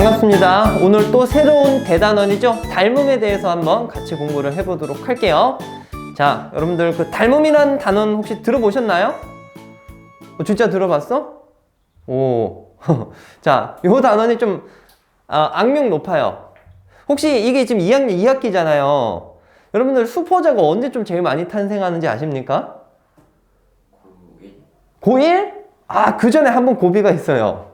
반갑습니다. 오늘 또 새로운 대단원이죠. 닮음에 대해서 한번 같이 공부를 해보도록 할게요. 자, 여러분들 그 닮음이란 단원 혹시 들어보셨나요? 어, 진짜 들어봤어? 오. 자, 요 단원이 좀 아, 악명 높아요. 혹시 이게 지금 2학년 2학기잖아요. 여러분들 수포자가 언제 좀 제일 많이 탄생하는지 아십니까? 고1? 아, 그 전에 한 번 고비가 있어요.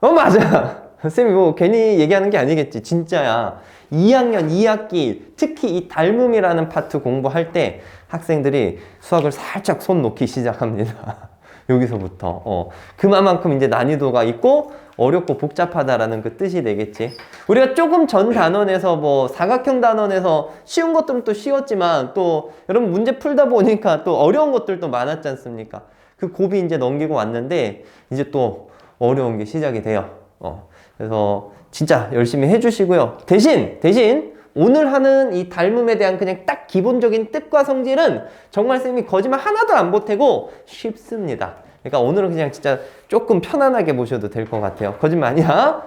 어, 맞아. 쌤이 뭐 괜히 얘기하는 게 아니겠지. 진짜야. 2학년 2학기, 특히 이 닮음이라는 파트 공부할 때 학생들이 수학을 살짝 손 놓기 시작합니다. 여기서부터. 어. 그만큼 이제 난이도가 있고 어렵고 복잡하다라는 그 뜻이 되겠지. 우리가 조금 전 단원에서 뭐 사각형 단원에서 쉬운 것들은 또 쉬웠지만 또 여러분 문제 풀다 보니까 또 어려운 것들도 많았지 않습니까? 그 고비 이제 넘기고 왔는데 이제 또 어려운 게 시작이 돼요. 어. 그래서 진짜 열심히 해주시고요. 대신, 대신, 오늘 하는 이 닮음에 대한 그냥 딱 기본적인 뜻과 성질은 정말 쌤이 거짓말 하나도 안 보태고 쉽습니다. 그러니까 오늘은 그냥 진짜 조금 편안하게 보셔도 될 것 같아요. 거짓말 아니야?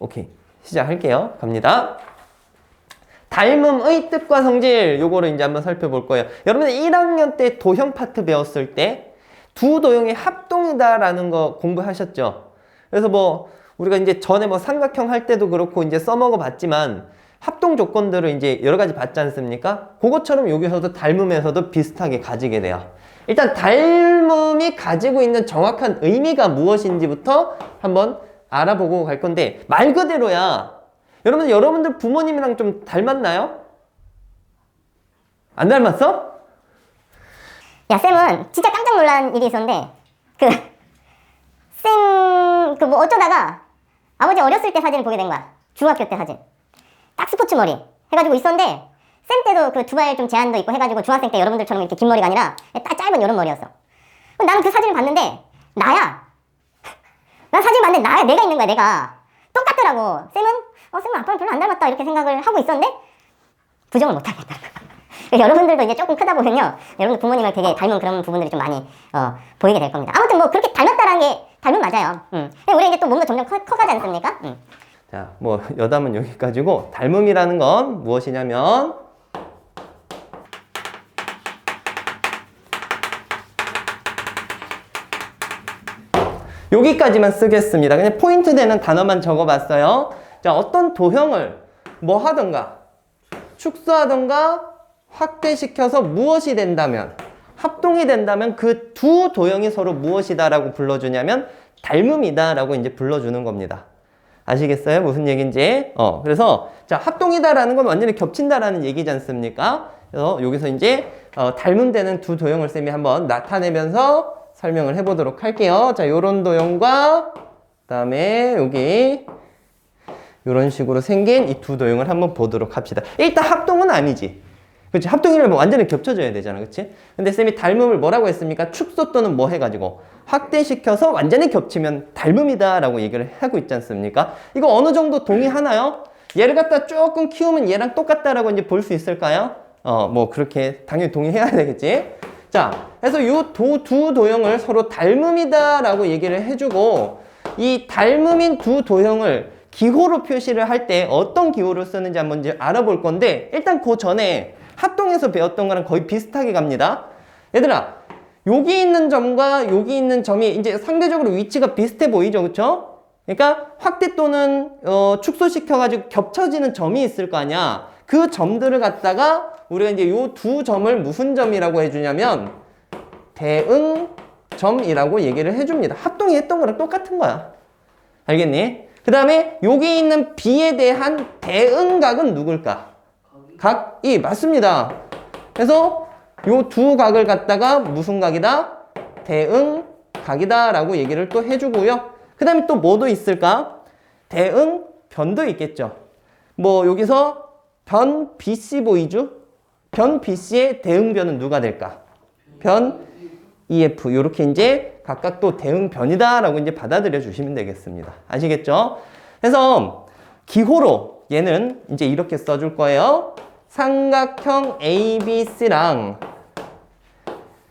오케이. 시작할게요. 갑니다. 닮음의 뜻과 성질 요거를 이제 한번 살펴볼 거예요. 여러분 1학년 때 도형 파트 배웠을 때 두 도형이 합동이다라는 거 공부하셨죠? 그래서 뭐 우리가 이제 전에 뭐 삼각형 할 때도 그렇고 이제 써먹어 봤지만 합동 조건들을 이제 여러 가지 봤지 않습니까? 그것처럼 여기서도 닮음에서도 비슷하게 가지게 돼요. 일단 닮음이 가지고 있는 정확한 의미가 무엇인지부터 한번 알아보고 갈 건데 말 그대로야. 여러분 여러분들 부모님이랑 좀 닮았나요? 안 닮았어? 야, 쌤은 진짜 깜짝 놀란 일이 있었는데, 그, 쌤, 그 뭐 어쩌다가 아버지 어렸을 때 사진을 보게 된 거야. 중학교 때 사진. 딱 스포츠 머리. 해가지고 있었는데, 쌤 때도 그 두발 좀 제한도 있고 해가지고 중학생 때 여러분들처럼 이렇게 긴 머리가 아니라 딱 짧은 이런 머리였어. 나는 그 사진을 봤는데, 나야. 난 사진 봤는데 나야. 내가 있는 거야, 내가. 똑같더라고. 쌤은, 어, 쌤은 아빠랑 별로 안 닮았다. 이렇게 생각을 하고 있었는데, 부정을 못 하겠다. 여러분들도 이제 조금 크다 보면요, 여러분 부모님을 되게 닮은 그런 부분들이 좀 많이 어, 보이게 될 겁니다. 아무튼 뭐 그렇게 닮았다라는 게 닮은 맞아요. 음. 근데 우리 이제 또 몸도 점점 커, 커가지 않습니까? 음. 자, 뭐 여담은 여기까지고 닮음이라는 건 무엇이냐면 여기까지만 쓰겠습니다. 그냥 포인트 되는 단어만 적어봤어요. 자, 어떤 도형을 뭐 하던가 축소하던가 확대시켜서 무엇이 된다면 합동이 된다면 그 두 도형이 서로 무엇이다라고 불러주냐면 닮음이다라고 이제 불러주는 겁니다. 아시겠어요? 무슨 얘기인지? 어, 그래서, 자, 합동이다라는 건 완전히 겹친다라는 얘기지 않습니까? 그래서 여기서 이제, 어, 닮음되는 두 도형을 쌤이 한번 나타내면서 설명을 해보도록 할게요. 자, 요런 도형과, 그 다음에 여기, 요런 식으로 생긴 이 두 도형을 한번 보도록 합시다. 일단 합동은 아니지. 그렇지. 합동이라면 완전히 겹쳐져야 되잖아. 그렇지? 근데 쌤이 닮음을 뭐라고 했습니까? 축소 또는 뭐 해가지고 확대시켜서 완전히 겹치면 닮음이다 라고 얘기를 하고 있지 않습니까? 이거 어느 정도 동의하나요? 얘를 갖다 조금 키우면 얘랑 똑같다라고 이제 볼 수 있을까요? 어, 뭐 그렇게 당연히 동의해야 되겠지. 자, 그래서 요두 두 도형을 서로 닮음이다 라고 얘기를 해주고 이 닮음인 두 도형을 기호로 표시를 할 때 어떤 기호를 쓰는지 한번 이제 알아볼 건데 일단 그 전에 합동에서 배웠던 거랑 거의 비슷하게 갑니다. 얘들아, 여기 있는 점과 여기 있는 점이 이제 상대적으로 위치가 비슷해 보이죠, 그쵸? 그러니까 확대 또는 어, 축소시켜가지고 겹쳐지는 점이 있을 거 아니야. 그 점들을 갖다가 우리가 이제 요 두 점을 무슨 점이라고 해주냐면 대응점이라고 얘기를 해줍니다. 합동이 했던 거랑 똑같은 거야. 알겠니? 그 다음에 여기 있는 B에 대한 대응각은 누굴까? 각 이 맞습니다. 그래서 요 두 각을 갖다가 무슨 각이다? 대응 각이다 라고 얘기를 또 해주고요. 그 다음에 또 뭐도 있을까? 대응 변도 있겠죠. 뭐 여기서 변 BC 보이죠? 변 BC의 대응변은 누가 될까? 변 EF 이렇게 이제 각각 또 대응변이다 라고 이제 받아들여 주시면 되겠습니다. 아시겠죠? 그래서 기호로 얘는 이제 이렇게 써줄 거예요. 삼각형 ABC랑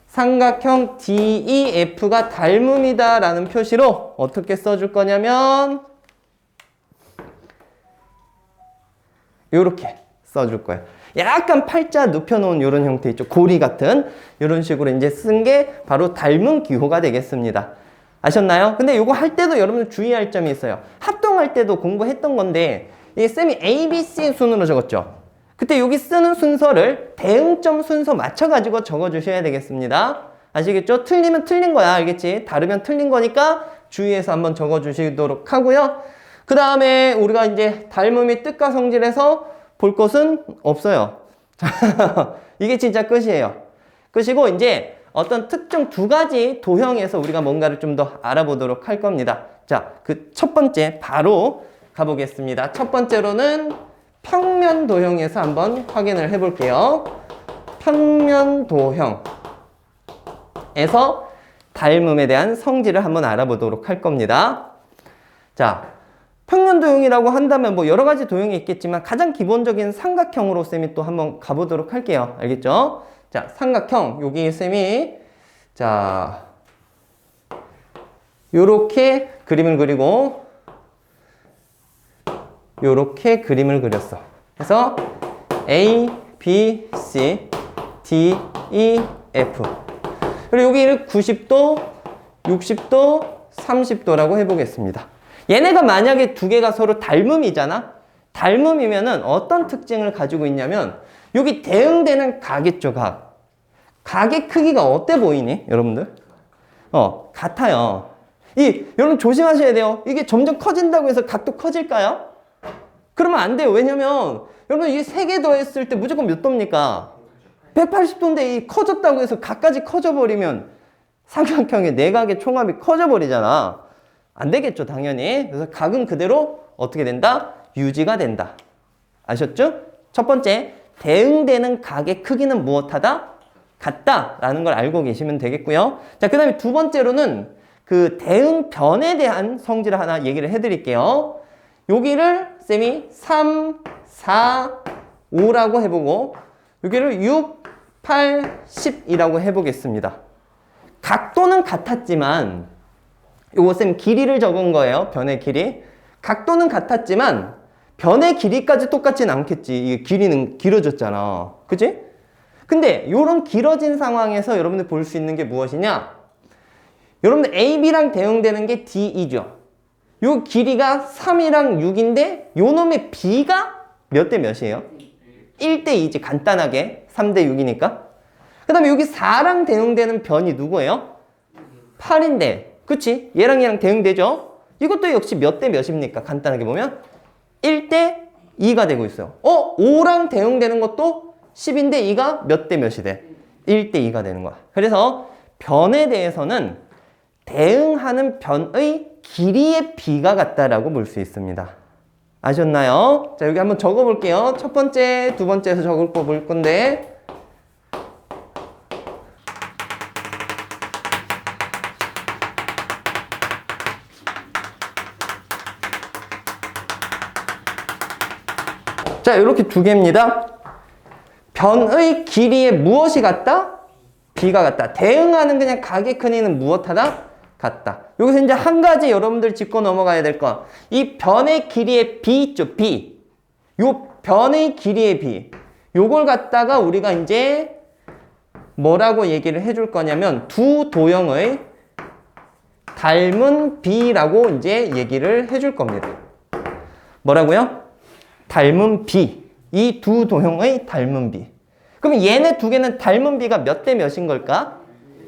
삼각형 DEF가 닮음이다 라는 표시로 어떻게 써줄 거냐면 요렇게 써줄 거예요. 약간 팔자 눕혀놓은 이런 형태 있죠. 고리 같은 이런 식으로 이제 쓴 게 바로 닮은 기호가 되겠습니다. 아셨나요? 근데 요거 할 때도 여러분들 주의할 점이 있어요. 합동할 때도 공부했던 건데 이 쌤이 A, B, C 순으로 적었죠. 그때 여기 쓰는 순서를 대응점 순서 맞춰가지고 적어주셔야 되겠습니다. 아시겠죠? 틀리면 틀린 거야. 알겠지? 다르면 틀린 거니까 주의해서 한번 적어주시도록 하고요. 그 다음에 우리가 이제 닮음이 뜻과 성질에서 볼 것은 없어요. 이게 진짜 끝이에요. 끝이고 이제 어떤 특정 두 가지 도형에서 우리가 뭔가를 좀 더 알아보도록 할 겁니다. 자, 그 첫 번째 바로 가보겠습니다. 첫 번째로는 평면 도형에서 한번 확인을 해 볼게요. 평면 도형에서 닮음에 대한 성질을 한번 알아보도록 할 겁니다. 자, 평면 도형이라고 한다면 뭐 여러 가지 도형이 있겠지만 가장 기본적인 삼각형으로 쌤이 또 한번 가보도록 할게요. 알겠죠? 자, 삼각형. 여기 쌤이 자, 요렇게 그림을 그리고 요렇게 그림을 그렸어. 그래서 A, B, C, D, E, F. 그리고 여기를 90도, 60도, 30도라고 해보겠습니다. 얘네가 만약에 두 개가 서로 닮음이잖아? 닮음이면은 어떤 특징을 가지고 있냐면 여기 대응되는 각있죠, 각. 각의 크기가 어때 보이니, 여러분들? 어, 같아요. 이, 여러분 조심하셔야 돼요. 이게 점점 커진다고 해서 각도 커질까요? 그러면 안 돼요. 왜냐면, 여러분 이게 세개 더했을 때 무조건 몇 도입니까? 180도인데 이 커졌다고 해서 각까지 커져버리면 삼각형의 내각의 총합이 커져버리잖아. 안 되겠죠, 당연히. 그래서 각은 그대로 어떻게 된다? 유지가 된다. 아셨죠? 첫 번째, 대응되는 각의 크기는 무엇하다? 같다라는 걸 알고 계시면 되겠고요. 자, 그 다음에 두 번째로는 그 대응변에 대한 성질을 하나 얘기를 해드릴게요. 여기를 쌤이 3, 4, 5라고 해보고 여기를 6, 8, 10이라고 해보겠습니다. 각도는 같았지만 요거 쌤 길이를 적은 거예요. 변의 길이. 각도는 같았지만 변의 길이까지 똑같진 않겠지. 이게 길이는 길어졌잖아. 그지? 근데 요런 길어진 상황에서 여러분들 볼 수 있는 게 무엇이냐? 여러분들 AB랑 대응되는 게 D이죠. 요 길이가 3이랑 6인데 요 놈의 B가 몇 대 몇이에요? 1대 2지 간단하게 3대 6이니까 그 다음에 여기 4랑 대응되는 변이 누구예요? 8인데 그치? 얘랑 얘랑 대응되죠? 이것도 역시 몇 대 몇입니까? 간단하게 보면 1대 2가 되고 있어요 어? 5랑 대응되는 것도 10인데 2가 몇 대 몇이 돼? 1대 2가 되는 거야 그래서 변에 대해서는 대응하는 변의 길이의 비가 같다라고 볼 수 있습니다 아셨나요? 자, 여기 한번 적어 볼게요. 첫 번째, 두 번째에서 적을 거 볼 건데. 자, 이렇게 두 개입니다. 변의 길이에 무엇이 같다? 비가 같다. 대응하는 그냥 각의 크기는 무엇하다? 같다. 여기서 이제 한 가지 여러분들 짚고 넘어가야 될 건 이 변의 길이의 b 있죠, b. 요 변의 길이의 b. 요걸 갖다가 우리가 이제 뭐라고 얘기를 해줄 거냐면 두 도형의 닮은 b라고 이제 얘기를 해줄 겁니다. 뭐라고요? 닮은 b. 이 두 도형의 닮은 b. 그럼 얘네 두 개는 닮은 b가 몇 대 몇인 걸까?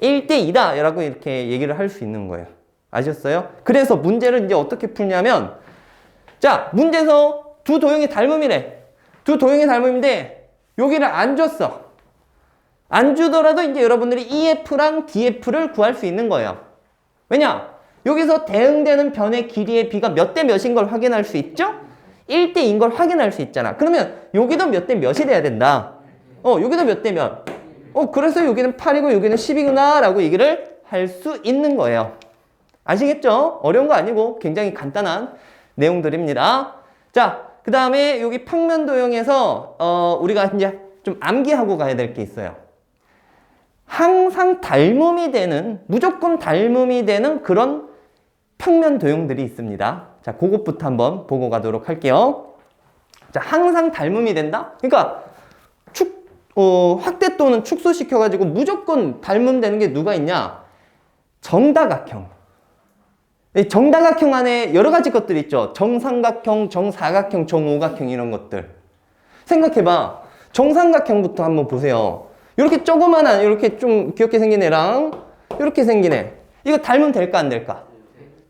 1대2다 라고 이렇게 얘기를 할 수 있는 거예요. 아셨어요? 그래서 문제를 이제 어떻게 풀냐면 자 문제에서 두 도형이 닮음이래. 두 도형이 닮음인데 여기를 안 줬어. 안 주더라도 이제 여러분들이 EF랑 DF를 구할 수 있는 거예요. 왜냐? 여기서 대응되는 변의 길이의 비가 몇 대 몇인 걸 확인할 수 있죠? 1대2인 걸 확인할 수 있잖아. 그러면 여기도 몇 대 몇이 돼야 된다. 어, 여기도 몇 대 몇. 어, 그래서 여기는 8이고 여기는 10이구나 라고 얘기를 할 수 있는 거예요. 아시겠죠? 어려운 거 아니고 굉장히 간단한 내용들입니다. 자, 그 다음에 여기 평면 도형에서 어, 우리가 이제 좀 암기하고 가야 될 게 있어요. 항상 닮음이 되는, 무조건 닮음이 되는 그런 평면 도형들이 있습니다. 자, 그것부터 한번 보고 가도록 할게요. 자, 항상 닮음이 된다? 그러니까 축, 어, 확대 또는 축소시켜가지고 무조건 닮음되는 게 누가 있냐? 정다각형. 이 정다각형 안에 여러 가지 것들 있죠. 정삼각형, 정사각형, 정오각형 이런 것들. 생각해봐. 정삼각형부터 한번 보세요. 이렇게 조그만한, 이렇게 좀 귀엽게 생긴 애랑 이렇게 생긴 애. 이거 닮으면 될까, 안 될까?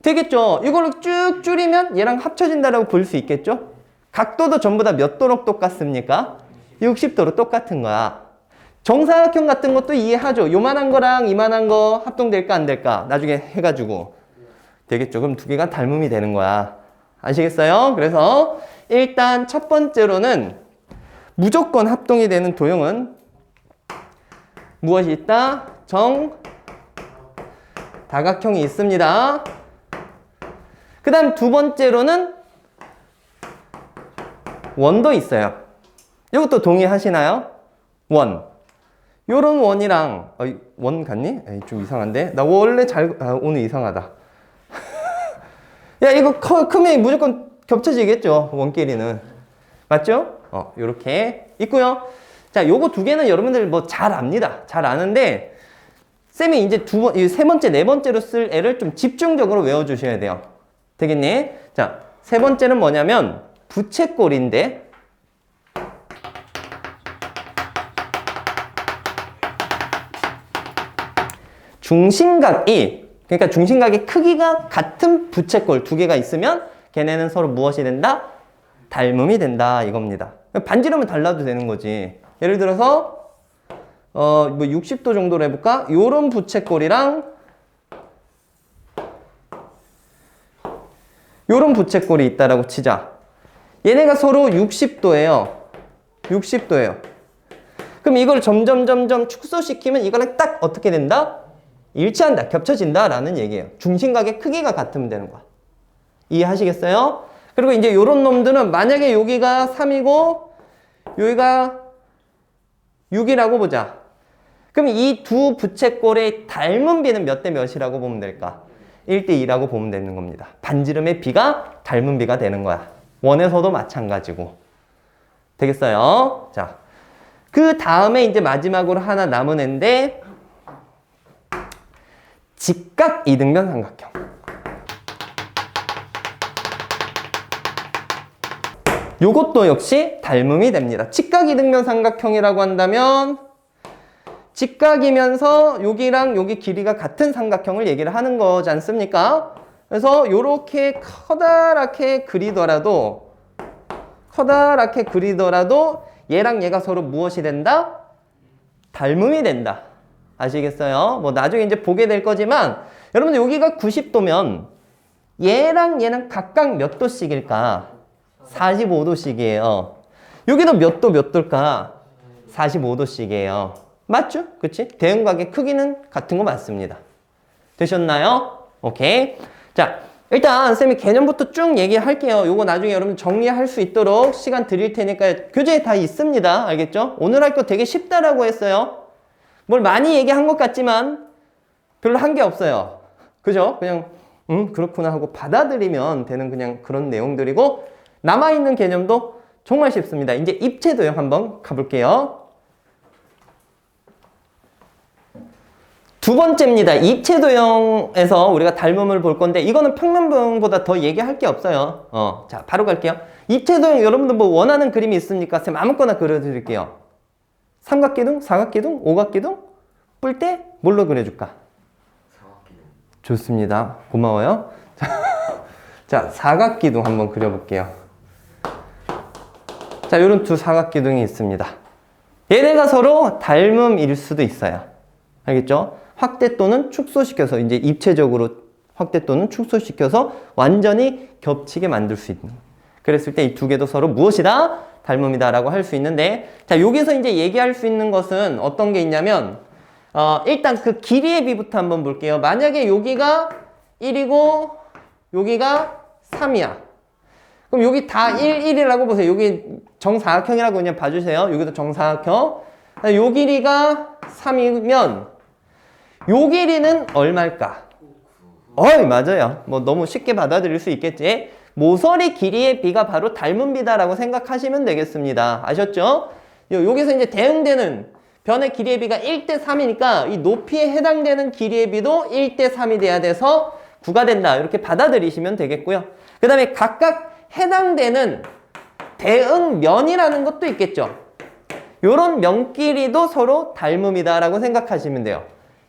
되겠죠. 이걸로 쭉 줄이면 얘랑 합쳐진다라고 볼 수 있겠죠? 각도도 전부 다 몇 도로 똑같습니까? 60도로 똑같은 거야. 정사각형 같은 것도 이해하죠. 요만한 거랑 이만한 거 합동될까 안 될까? 나중에 해가지고. 되겠죠. 그럼 두 개가 닮음이 되는 거야. 아시겠어요? 그래서 일단 첫 번째로는 무조건 합동이 되는 도형은 무엇이 있다? 정 다각형이 있습니다. 그 다음 두 번째로는 원도 있어요. 이것도 동의하시나요? 원. 요런 원이랑, 어, 원 같니? 에이, 좀 이상한데? 나 원래 잘, 아, 오늘 이상하다. 야, 이거 커, 크면 무조건 겹쳐지겠죠. 원끼리는. 맞죠? 어, 요렇게 있고요. 자, 요거 두 개는 여러분들 뭐 잘 압니다. 잘 아는데, 쌤이 이제 두 번, 이세 번째, 네 번째로 쓸 애를 좀 집중적으로 외워주셔야 돼요. 되겠니? 자, 세 번째는 뭐냐면, 부채꼴인데, 중심각이, 그러니까 중심각의 크기가 같은 부채꼴 두 개가 있으면 걔네는 서로 무엇이 된다? 닮음이 된다 이겁니다. 반지름은 달라도 되는 거지. 예를 들어서 어, 뭐 60도 정도로 해볼까? 요런 부채꼴이랑 요런 부채꼴이 있다라고 치자. 얘네가 서로 60도예요. 60도예요. 그럼 이걸 점점 점점 축소시키면 이거랑 딱 어떻게 된다? 일치한다, 겹쳐진다라는 얘기예요. 중심각의 크기가 같으면 되는 거야. 이해하시겠어요? 그리고 이제 요런 놈들은 만약에 여기가 3이고 여기가 6이라고 보자. 그럼 이 두 부채꼴의 닮은 비는 몇 대 몇이라고 보면 될까? 1대 2라고 보면 되는 겁니다. 반지름의 비가 닮은 비가 되는 거야. 원에서도 마찬가지고. 되겠어요? 자. 그 다음에 이제 마지막으로 하나 남은 애인데 직각 이등변 삼각형. 요것도 역시 닮음이 됩니다. 직각 이등변 삼각형이라고 한다면 직각이면서 여기랑 여기 길이가 같은 삼각형을 얘기를 하는 거지 않습니까? 그래서 요렇게 커다랗게 그리더라도 커다랗게 그리더라도 얘랑 얘가 서로 무엇이 된다? 닮음이 된다. 아시겠어요? 뭐 나중에 이제 보게 될 거지만 여러분들 여기가 90도면 얘랑 얘는 각각 몇 도씩일까? 45도씩이에요. 여기도 몇 도 몇 도일까? 45도씩이에요. 맞죠? 그치? 대응각의 크기는 같은 거 맞습니다. 되셨나요? 오케이. 자, 일단 쌤이 개념부터 쭉 얘기할게요. 요거 나중에 여러분 정리할 수 있도록 시간 드릴 테니까 교재에 다 있습니다. 알겠죠? 오늘 할 거 되게 쉽다라고 했어요. 뭘 많이 얘기한 것 같지만 별로 한 게 없어요. 그죠? 그냥 음 그렇구나 하고 받아들이면 되는 그냥 그런 내용들이고 남아있는 개념도 정말 쉽습니다. 이제 입체 도형 한번 가볼게요. 두 번째입니다. 입체 도형에서 우리가 닮음을 볼 건데 이거는 평면도형보다 더 얘기할 게 없어요. 어, 자 바로 갈게요. 입체 도형 여러분들 뭐 원하는 그림이 있습니까? 쌤 아무거나 그려드릴게요. 삼각기둥, 사각기둥, 오각기둥 뿔 때 뭘로 그려줄까? 좋습니다. 고마워요. 자, 자, 사각기둥 한번 그려볼게요. 자, 이런 두 사각기둥이 있습니다. 얘네가 서로 닮음일 수도 있어요. 알겠죠? 확대 또는 축소시켜서 이제 입체적으로 확대 또는 축소시켜서 완전히 겹치게 만들 수 있는. 그랬을 때 이 두 개도 서로 무엇이다? 닮음이다라고 할 수 있는데, 자, 여기서 이제 얘기할 수 있는 것은 어떤 게 있냐면, 어, 일단 그 길이의 비부터 한번 볼게요. 만약에 여기가 1이고, 여기가 3이야. 그럼 여기 다 1, 1이라고 보세요. 여기 정사각형이라고 그냥 봐주세요. 여기도 정사각형. 요 길이가 3이면, 요 길이는 얼마일까? 어이, 맞아요. 뭐 너무 쉽게 받아들일 수 있겠지? 모서리 길이의 비가 바로 닮은 비다라고 생각하시면 되겠습니다. 아셨죠? 요- 여기서 이제 대응되는 변의 길이의 비가 1대 3이니까 이 높이에 해당되는 길이의 비도 1대 3이 돼야 돼서 9가 된다. 이렇게 받아들이시면 되겠고요. 그 다음에 각각 해당되는 대응면이라는 것도 있겠죠. 요런 면끼리도 서로 닮음이다라고 생각하시면 돼요.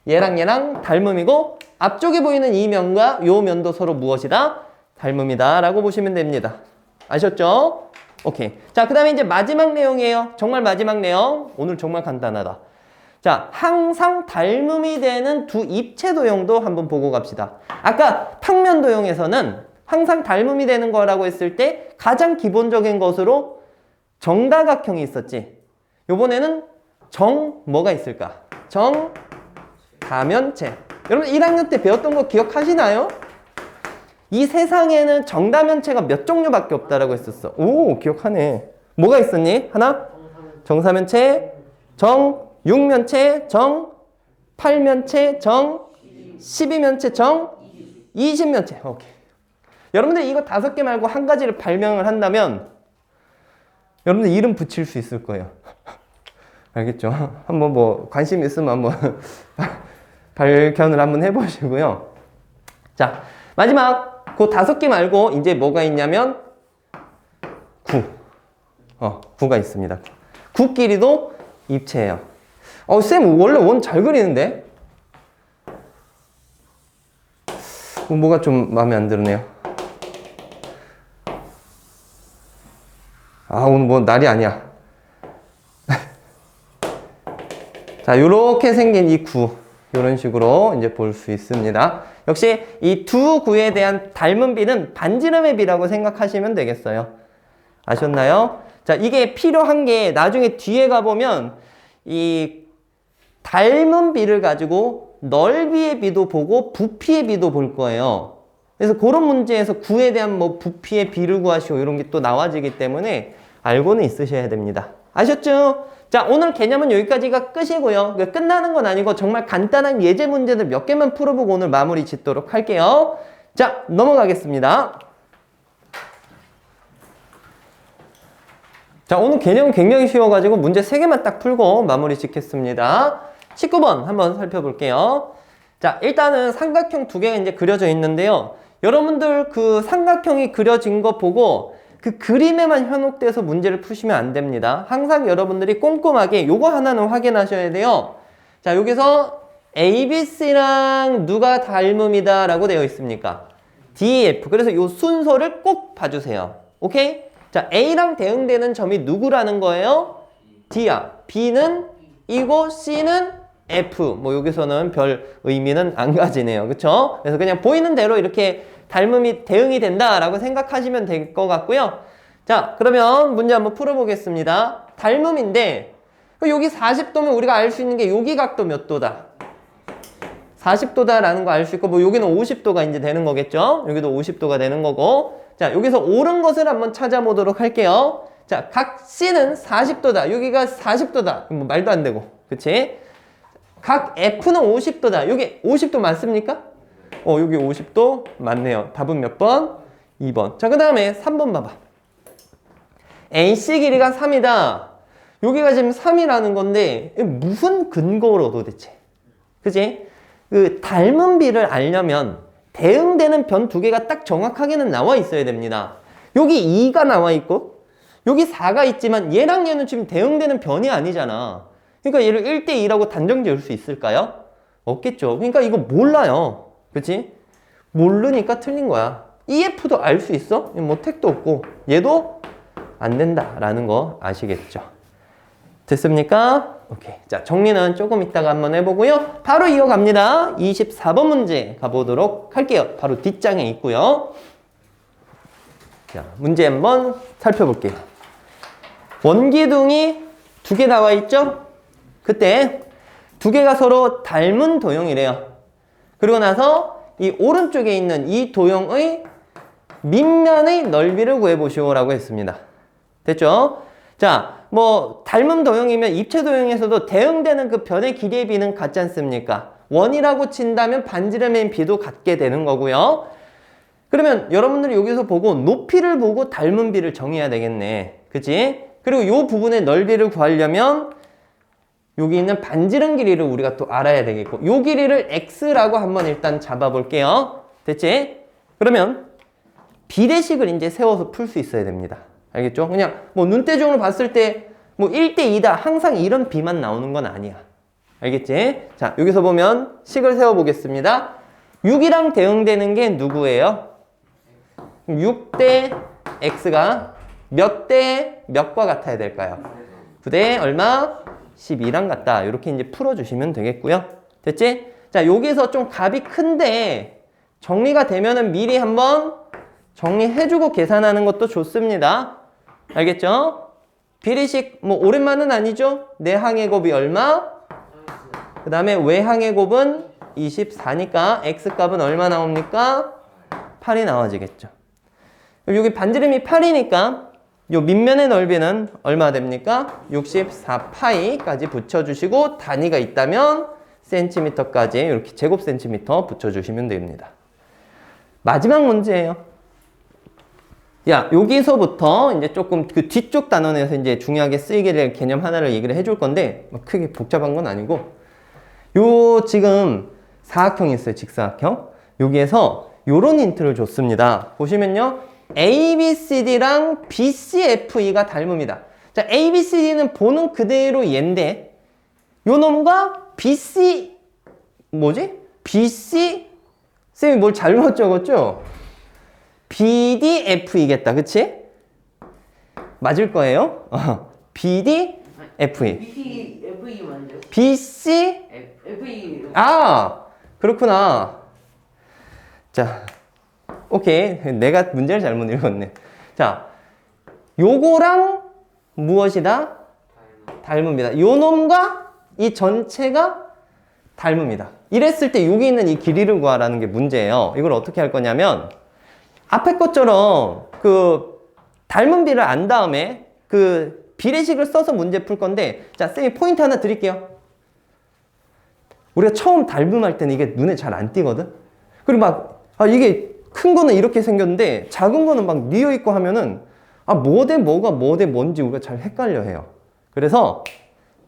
얘랑 얘랑 닮음이고 앞쪽에 보이는 이 면과 요 면도 서로 무엇이다? 닮음이다 라고 보시면 됩니다. 아셨죠? 오케이. 자, 그 다음에 이제 마지막 내용이에요. 정말 마지막 내용. 오늘 정말 간단하다. 자, 항상 닮음이 되는 두 입체 도형도 한번 보고 갑시다. 아까 평면 도형에서는 항상 닮음이 되는 거라고 했을 때 가장 기본적인 것으로 정다각형이 있었지. 요번에는 정 뭐가 있을까? 정 다면체. 여러분 1학년 때 배웠던 거 기억하시나요? 이 세상에는 정다면체가 몇 종류밖에 없다라고 했었어. 오, 기억하네. 뭐가 있었니? 하나? 정사면체, 정육면체, 정팔면체, 정십이면체, 정이십면체. 오케이. 여러분들 이거 다섯 개 말고 한 가지를 발명을 한다면 여러분들 이름 붙일 수 있을 거예요. 알겠죠? 한번 뭐 관심 있으면 한번 발견을 한번 해보시고요. 자 마지막 그 다섯 개 말고 이제 뭐가 있냐면 구. 어 구가 있습니다. 구끼리도 입체예요. 어 쌤 원래 원 잘 그리는데 어, 뭐가 좀 마음에 안 드네요. 아 오늘 뭐 날이 아니야. 자, 요렇게 생긴 이 구. 이런 식으로 이제 볼 수 있습니다. 역시 이 두 구에 대한 닮은 비는 반지름의 비라고 생각하시면 되겠어요. 아셨나요? 자, 이게 필요한 게 나중에 뒤에 가보면 이 닮은 비를 가지고 넓이의 비도 보고 부피의 비도 볼 거예요. 그래서 그런 문제에서 구에 대한 뭐 부피의 비를 구하시오 이런 게 또 나와지기 때문에 알고는 있으셔야 됩니다. 아셨죠? 자, 오늘 개념은 여기까지가 끝이고요. 그 끝나는 건 아니고 정말 간단한 예제 문제들 몇 개만 풀어보고 오늘 마무리 짓도록 할게요. 자, 넘어가겠습니다. 자, 오늘 개념 굉장히 쉬워가지고 문제 3개만 딱 풀고 마무리 짓겠습니다. 19번 한번 살펴볼게요. 자, 일단은 삼각형 두 개가 이제 그려져 있는데요. 여러분들 그 삼각형이 그려진 거 보고 그 그림에만 현혹돼서 문제를 푸시면 안 됩니다. 항상 여러분들이 꼼꼼하게 요거 하나는 확인하셔야 돼요. 자, 여기서 ABC랑 누가 닮음이다 라고 되어 있습니까? DF. 그래서 요 순서를 꼭 봐주세요. 오케이? 자, A랑 대응되는 점이 누구라는 거예요? D야. B는 이고 C는 F. 뭐 여기서는 별 의미는 안 가지네요. 그쵸? 그래서 그냥 보이는 대로 이렇게 닮음이 대응이 된다라고 생각하시면 될 것 같고요. 자, 그러면 문제 한번 풀어보겠습니다. 닮음인데 여기 40도면 우리가 알 수 있는 게 여기 각도 몇 도다? 40도다라는 거 알 수 있고 뭐 여기는 50도가 이제 되는 거겠죠? 여기도 50도가 되는 거고 자, 여기서 옳은 것을 한번 찾아보도록 할게요. 자, 각 C는 40도다. 여기가 40도다. 뭐 말도 안 되고. 그치? 각 F는 50도다. 여기 50도 맞습니까? 어, 여기 50도 맞네요. 답은 몇 번? 2번. 자, 그 다음에 3번 봐봐. AC 길이가 3이다. 여기가 지금 3이라는 건데, 무슨 근거로 도대체? 그지? 그 닮은 비를 알려면 대응되는 변 두 개가 딱 정확하게는 나와 있어야 됩니다. 여기 2가 나와 있고, 여기 4가 있지만 얘랑 얘는 지금 대응되는 변이 아니잖아. 그러니까 얘를 1대2라고 단정 지을 수 있을까요? 없겠죠. 그러니까 이거 몰라요. 그치? 모르니까 틀린 거야. EF도 알 수 있어? 뭐 택도 없고 얘도 안 된다라는 거 아시겠죠? 됐습니까? 오케이. 자, 정리는 조금 이따가 한번 해보고요. 바로 이어갑니다. 24번 문제 가보도록 할게요. 바로 뒷장에 있고요. 자, 문제 한번 살펴볼게요. 원기둥이 두 개 나와 있죠? 그때 두 개가 서로 닮은 도형이래요. 그리고 나서 이 오른쪽에 있는 이 도형의 밑면의 넓이를 구해보시오라고 했습니다. 됐죠? 자, 뭐 닮은 도형이면 입체 도형에서도 대응되는 그 변의 길이의 비는 같지 않습니까? 원이라고 친다면 반지름의 비도 같게 되는 거고요. 그러면 여러분들이 여기서 보고 높이를 보고 닮은 비를 정해야 되겠네. 그치? 그리고 요 부분의 넓이를 구하려면 여기 있는 반지름 길이를 우리가 또 알아야 되겠고 요 길이를 x라고 한번 일단 잡아볼게요. 됐지? 그러면 비례식을 이제 세워서 풀 수 있어야 됩니다. 알겠죠? 그냥 뭐 눈대중으로 봤을 때 뭐 1대 2다 항상 이런 비만 나오는 건 아니야. 알겠지? 자, 여기서 보면 식을 세워 보겠습니다. 6이랑 대응되는 게 누구예요? 6대 x가 몇 대 몇과 같아야 될까요? 9대 얼마? 12랑 같다. 이렇게 이제 풀어주시면 되겠고요. 됐지? 자, 여기서 좀 값이 큰데 정리가 되면은 미리 한번 정리해주고 계산하는 것도 좋습니다. 알겠죠? 비례식 뭐 오랜만은 아니죠? 내 항의 곱이 얼마? 그 다음에 외항의 곱은 24니까 x값은 얼마 나옵니까? 8이 나와지겠죠. 여기 반지름이 8이니까 요 밑면의 넓이는 얼마 됩니까? 64파이까지 붙여주시고 단위가 있다면 센티미터까지 이렇게 제곱 센티미터 붙여주시면 됩니다. 마지막 문제예요. 야, 여기서부터 이제 조금 그 뒤쪽 단원에서 이제 중요하게 쓰이게 될 개념 하나를 얘기를 해줄 건데 뭐 크게 복잡한 건 아니고 요 지금 사각형이 있어요. 직사각형. 여기에서 요런 힌트를 줬습니다. 보시면요. A, B, C, D랑 B, C, F, E가 닮음이다. 자, A, B, C, D는 보는 그대로 얘인데 요 놈과 B, C 뭐지? B, C 쌤이 뭘 잘못 적었죠? B, D, F 이겠다. 그치? 맞을 거예요. 어. B, D, F, E. FE 아 그렇구나 자 오케이. 내가 문제를 잘못 읽었네. 자 요거랑 무엇이다? 닮음이다. 요 놈과 이 전체가 닮음이다. 이랬을 때 여기 있는 이 길이를 구하라는 게 문제예요. 이걸 어떻게 할 거냐면 앞에 것처럼 그 닮은 비를 안 다음에 그 비례식을 써서 문제 풀 건데 자 쌤이 포인트 하나 드릴게요. 우리가 처음 닮음할 때는 이게 눈에 잘 안 띄거든? 그리고 막, 아, 이게 큰 거는 이렇게 생겼는데 작은 거는 막 뉘어 있고 하면은 아, 뭐 대 뭐가 뭐 대 뭔지 우리가 잘 헷갈려 해요. 그래서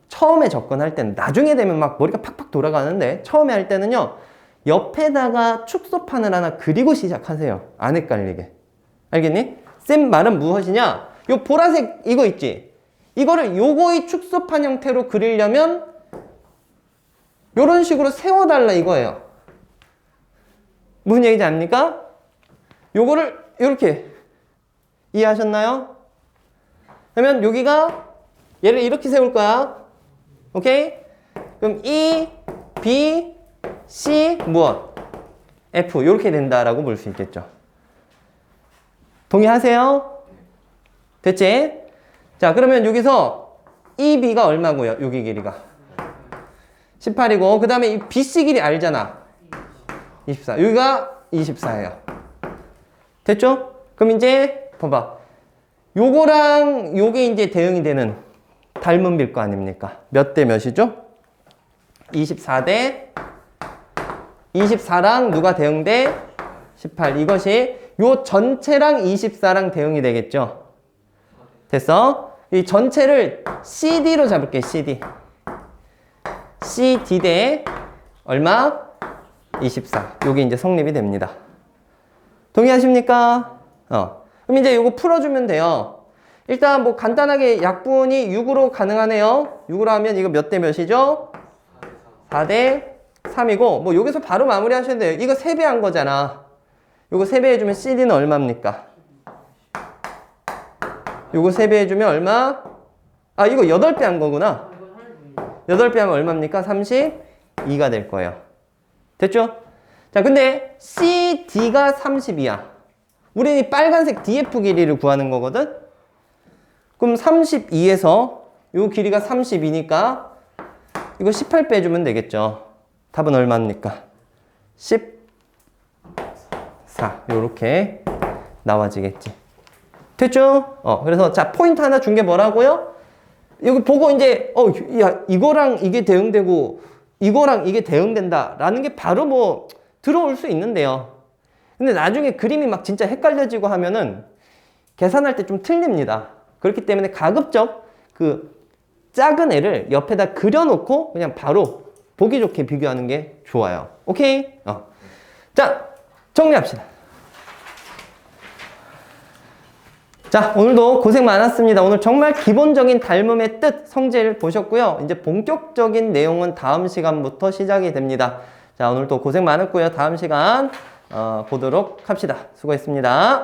처음에 접근할 때는 나중에 되면 막 머리가 팍팍 돌아가는데 처음에 할 때는요, 옆에다가 축소판을 하나 그리고 시작하세요. 안 헷갈리게. 알겠니? 쌤 말은 무엇이냐? 요 보라색 이거 있지? 이거를 요거의 축소판 형태로 그리려면 이런 식으로 세워달라 이거예요. 무슨 얘기인지 압니까? 요거를 이렇게 이해하셨나요? 그러면 여기가 얘를 이렇게 세울 거야. 오케이? 그럼 E, B, C 무엇? F 이렇게 된다라고 볼 수 있겠죠. 동의하세요? 됐지? 자 그러면 여기서 E, B가 얼마고요? 여기 길이가 18이고 그 다음에 이 BC 길이 알잖아 24 여기가 24예요 됐죠? 그럼 이제 봐봐 요거랑 요게 이제 대응이 되는 닮은 빌거 아닙니까? 몇 대 몇이죠? 24대 24랑 누가 대응돼? 18 이것이 요 전체랑 24랑 대응이 되겠죠? 됐어? 이 전체를 CD로 잡을게 CD CD 대 얼마? 24. 요게 이제 성립이 됩니다. 동의하십니까? 어. 그럼 이제 요거 풀어주면 돼요. 일단 뭐 간단하게 약분이 6으로 가능하네요. 6으로 하면 이거 몇 대 몇이죠? 4 대 3이고 뭐 여기서 바로 마무리 하셔야 돼요. 이거 3배 한 거잖아. 요거 3배 해주면 CD는 얼마입니까? 요거 3배 해주면 얼마? 아 이거 8배 한 거구나. 8배 하면 얼마입니까? 32가 될 거예요. 됐죠? 자, 근데 CD가 32야. 우리는 이 빨간색 DF 길이를 구하는 거거든? 그럼 32에서 요 길이가 32니까 이거 18 빼주면 되겠죠. 답은 얼마입니까? 14. 요렇게 나와지겠지. 됐죠? 어, 그래서 자, 포인트 하나 준 게 뭐라고요? 여기 보고 이제 어, 야, 이거랑 이게 대응되고 이거랑 이게 대응된다라는 게 바로 뭐 들어올 수 있는데요. 근데 나중에 그림이 막 진짜 헷갈려지고 하면은 계산할 때 좀 틀립니다. 그렇기 때문에 가급적 그 작은 애를 옆에다 그려놓고 그냥 바로 보기 좋게 비교하는 게 좋아요. 오케이? 어. 자, 정리합시다. 자, 오늘도 고생 많았습니다. 오늘 정말 기본적인 닮음의 뜻, 성질을 보셨고요. 이제 본격적인 내용은 다음 시간부터 시작이 됩니다. 자, 오늘도 고생 많았고요. 다음 시간 어, 보도록 합시다. 수고했습니다.